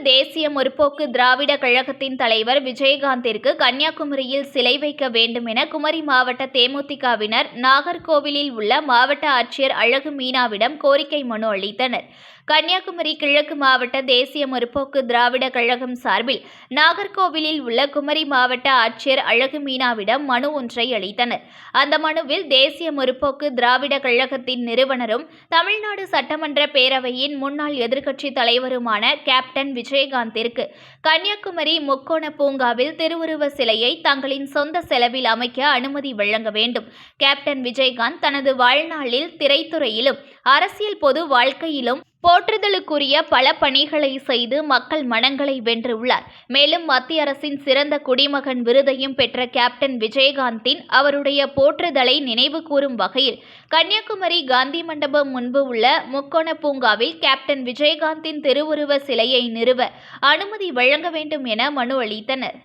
தேசிய முற்போக்கு திராவிட கழகத்தின் தலைவர் விஜயகாந்திற்கு கன்னியாகுமரியில் சிலை வைக்க வேண்டும் என குமரி மாவட்ட தேமுதிகவினர் நாகர்கோவிலில் உள்ள மாவட்ட ஆட்சியர் அழகு மீனாவிடம் கோரிக்கை மனு அளித்தனர். கன்னியாகுமரி கிழக்கு மாவட்ட தேசிய முற்போக்கு திராவிட கழகம் சார்பில் நாகர்கோவிலில் உள்ள குமரி மாவட்ட ஆட்சியர் அழகு மீனாவிடம் மனு ஒன்றை அளித்தனர். அந்த மனுவில் தேசிய முற்போக்கு திராவிட கழகத்தின் நிறுவனரும் தமிழ்நாடு சட்டமன்ற பேரவையின் முன்னாள் எதிர்க்கட்சித் தலைவருமான கேப்டன் விஜயகாந்திற்கு கன்னியாகுமரி முக்கோண பூங்காவில் திருவுருவ சிலையை தங்களின் சொந்த செலவில் அமைக்க அனுமதி வழங்க வேண்டும். கேப்டன் விஜயகாந்த் தனது வாழ்நாளில் திரைத்துறையிலும் அரசியல் பொது வாழ்க்கையிலும் போற்றுதலுக்குரிய பல பணிகளை செய்து மக்கள் மனங்களை வென்றுள்ளார். மேலும் மத்திய அரசின் சிறந்த குடிமகன் விருதையும் பெற்ற கேப்டன் விஜயகாந்தின் அவருடைய போற்றுதலை நினைவு கூறும் வகையில் கன்னியாகுமரி காந்தி மண்டபம் முன்பு உள்ள முக்கோண பூங்காவில் கேப்டன் விஜயகாந்தின் திருவுருவ சிலையை நிறுவ அனுமதி வழங்க வேண்டும் என மனு அளித்தனர்.